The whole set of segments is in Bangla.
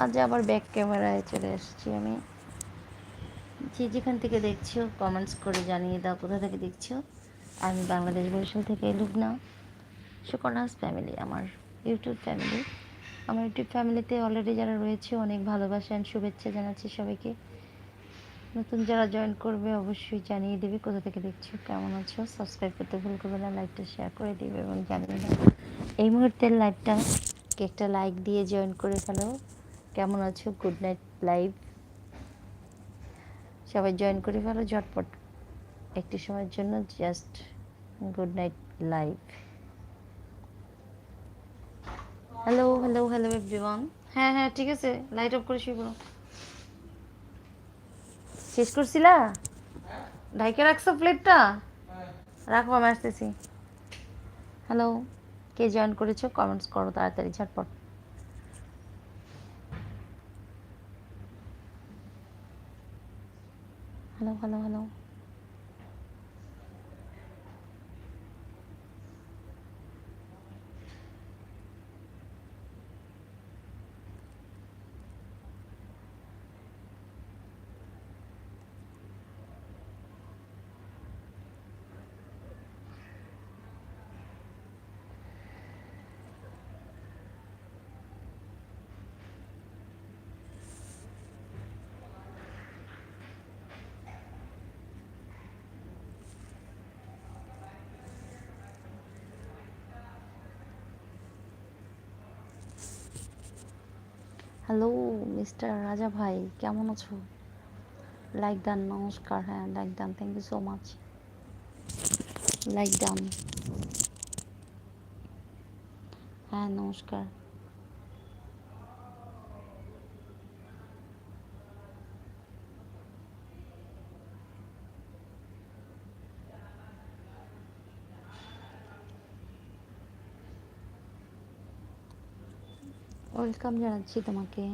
আজ আবার ব্যাক ক্যামেরায় চলে এসেছি আমি। যে যেখান থেকে দেখছ কমেন্টস করে জানিয়ে দাও, কোথা থেকে দেখছ? আমি বাংলাদেশ বরিশাল থেকে লুবনা সুকর্ণাস ফ্যামিলি আমার ইউটিউব ফ্যামিলি আমার ইউটিউব ফ্যামিলিতে অলরেডি যারা রয়েছে, অনেক ভালোবাসা অ্যান্ড শুভেচ্ছা জানাচ্ছি সবাইকে। নতুন যারা জয়েন করবে, অবশ্যই জানিয়ে দেবে কোথা থেকে দেখছ, কেমন আছো? সাবস্ক্রাইব করতে ভুল করবে না লাইকটা শেয়ার করে দিবে এবং জানিয়ে দাও। এই মুহূর্তের লাইভটা একটা লাইক দিয়ে জয়েন করে ফেলো। কেমন আছো? গুড নাইট লাইভ সবাই জয়েন করে ফেলো, ঝটপট একটি সময়ের জন্য just good night live hello hello hello everyone হ্যাঁ হ্যাঁ ঠিক আছে লাইট অফ করে শুয়ে পড়ো। শেষ করছিলা? ঢাইকে রাখছো প্লেটটা রাখো, আমি আসতেছি। হ্যালো কে জয়েন করেছ? কমেন্টস করো তাড়াতাড়ি, ঝটপট। Hello hello hello hello mister Raja ভাই কেমন আছো? লাইক দান নমস্কার হ্যাঁ like done thank you so much like done হ্যাঁ নমস্কার। ওয়েলকাম জানাচ্ছি তোমাকে।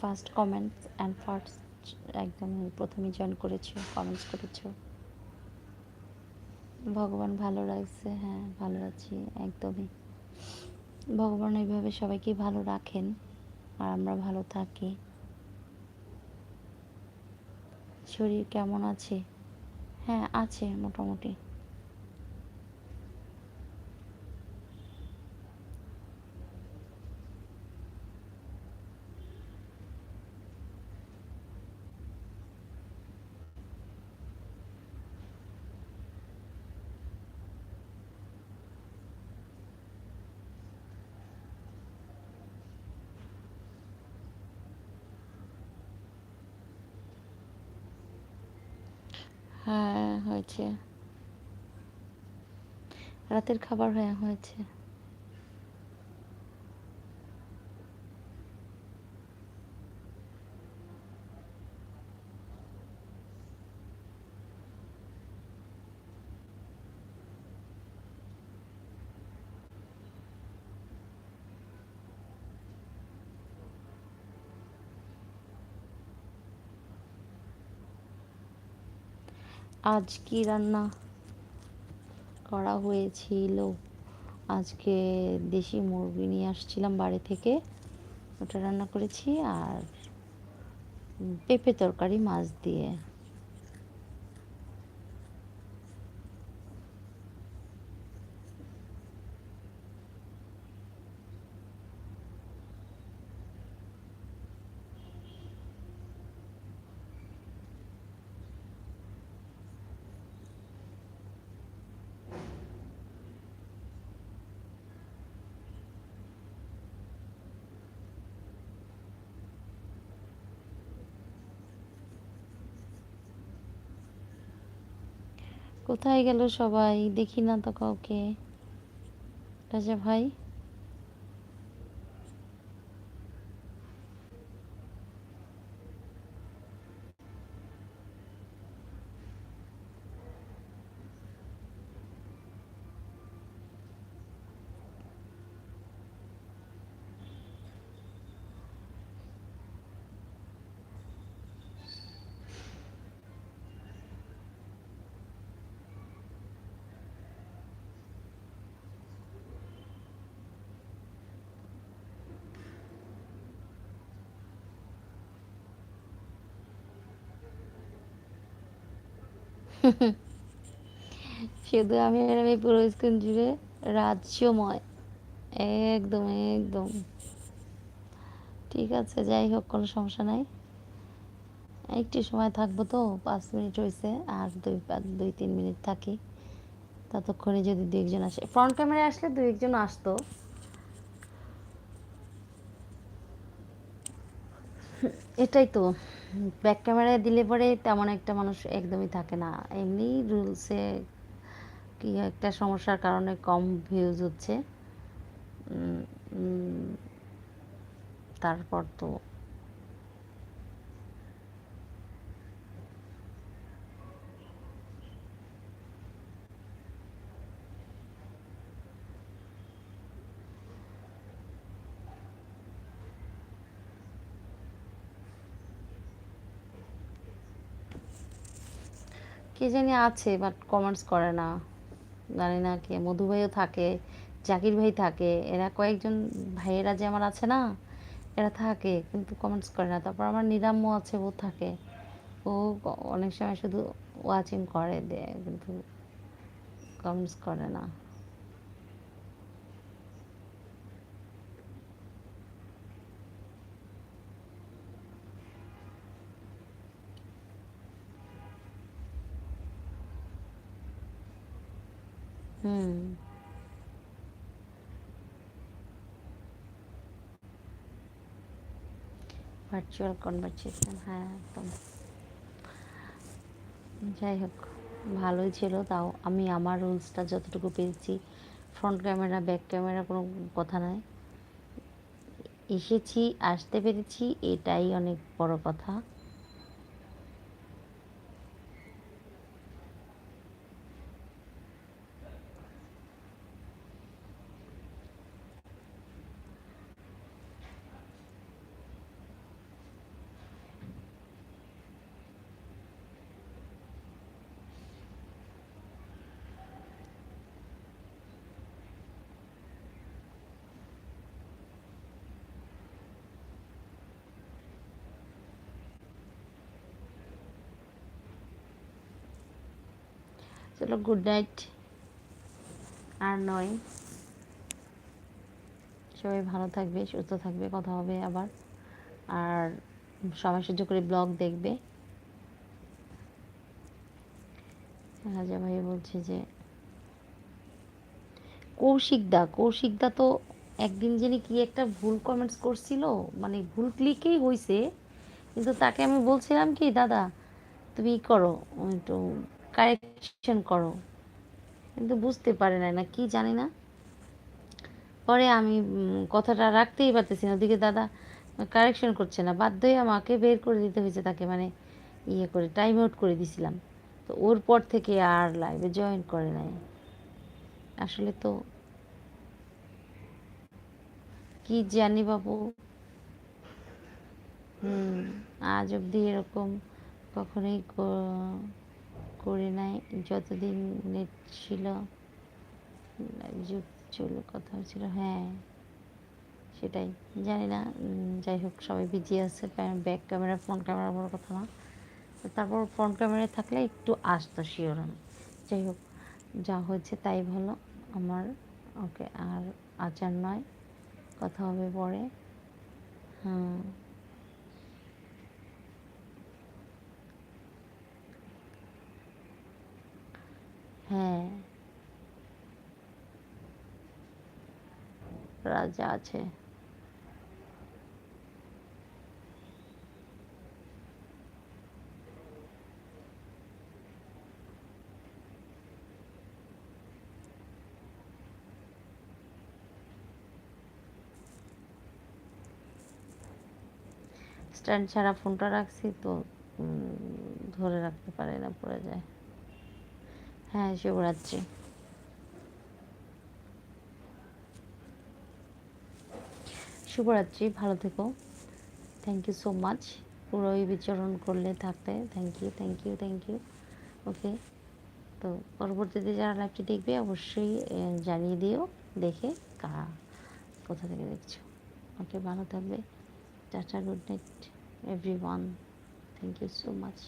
ফার্স্ট কমেন্টস অ্যান্ড ফার্স্ট একদম প্রথমে জয়েন করেছ কমেন্টস করেছ। ভগবান ভালো রাখছে হ্যাঁ ভালো আছি, একদমই। ভগবান এইভাবে সবাইকে ভালো রাখেন আর আমরা ভালো থাকি। শরীর কেমন আছে? হ্যাঁ আছে মোটামুটি। হ্যাঁ হয়েছে। রাতের খাবার হ্যাঁ হয়েছে। আজ কি রান্না করা হয়েছিল। আজকে দেশি মুরগি নিয়ে আসছিলাম বাড়ি থেকে। ওটা রান্না করেছি আর পেঁপে তরকারি মাছ দিয়ে। কোথায় গেল সবাই? দেখি না তো কাউকে। রাজা ভাই? শুধু আমি আর আমি পুরো স্ক্রিন জুড়ে রাজ্যময়। একদম একদম। ঠিক আছে, যাই হোক, কোনো সমস্যা নাই। একটু সময় থাকব তো, পাঁচ মিনিট হয়েছে আর দুই দুই, তিন মিনিট থাকি। ততক্ষণে যদি দু একজন আসে ফ্রন্ট ক্যামেরায় আসলে দু একজন আসতো। এটাই তো। ব্যাক ক্যামেরায় দিলে পরে তেমন একটা মানুষ একদমই থাকে না। এমনি রুলসে কি একটা সমস্যার কারণে কম ভিউজ হচ্ছে। তারপর তো কে জানি আছে বাট কমেন্টস করে না। জানি না কে। মধু ভাইও থাকে, জাকির ভাই থাকে। এরা কয়েকজন ভাইয়েরা যে আমার আছে না, এরা থাকে, কিন্তু কমেন্টস করে না। তারপর আমার নিরাম্য আছে, ও থাকে। ও অনেক সময় শুধু ওয়াচিং করে দেয় কিন্তু কমেন্টস করে না। হুম। ভার্চুয়াল কনভারসেশন হ্যাঁ একদম। যাই হোক, ভালোই ছিল তাও। আমি আমার রুলসটা যতটুকু পেয়েছি ফ্রন্ট ক্যামেরা ব্যাক ক্যামেরা কোনো কথা নয় এসেছি, আসতে পেরেছি, এটাই অনেক বড় কথা। চলো গুড নাইট আর নয়, সবাই ভালো থাকবে, সুস্থ থাকবে, কথা হবে আবার। আর সময় সহ্য করে ব্লগ দেখবে। রাজা ভাই বলছে যে কৌশিকদা কৌশিকদা তো একদিন যিনি কি একটা ভুল কমেন্টস করছিল মানে ভুল ক্লিকেই হয়েছে কিন্তু তাকে আমি বলছিলাম কি, দাদা, তুমি করো, একটু কারেকশন করো। কিন্তু বুঝতে পারে না না, কি জানি না। পরে আমি কথাটা রাখতেই পারতেছি না। ওদিকে দাদা কারেকশন করছে না, বাধ্য হয়ে আমাকে বের করে দিতে হয়েছে তাকে মানে ইয়ে করে টাইম আউট করে দিছিলাম। তো ওর পর থেকে আর লাইভে জয়েন করে নাই। আসলে তো কি জানি বাবু। হুম, আজ অবধি এরকম কখনোই করি নাই, যতদিন নেট ছিল, যুগ কথা হয়েছিল হ্যাঁ সেটাই, জানি না যাই হোক, সবাই বিজি আছে ব্যাক ক্যামেরা ফ্রন্ট ক্যামেরা বড় কথা না তারপর ফ্রন্ট ক্যামেরায় থাকলে একটু আসতো শিওরন যাই হোক, যা হয়েছে তাই ভালো, আমার ওকে আর আচার নয়, কথা হবে পরে হ্যাঁ। হ্যাঁ। রাজা আছে। স্ট্যান্ড ছাড়া ফোনটা রাখছি তো ধরে রাখতে পারে না পড়ে যায়। হ্যাঁ শুভরাত্রি শুভরাত্রি ভালো থেকো। থ্যাংক ইউ সো মাচ পুরোই বিচরণ করলে থাকতে। Thank you thank you thank you okay তো পরবর্তীতে যারা লাইভটি দেখবে, অবশ্যই জানিয়ে দিও। দেখে কারা, কোথা থেকে দেখছ। ওকে ভালো থাকবে। Tata good night everyone thank you so much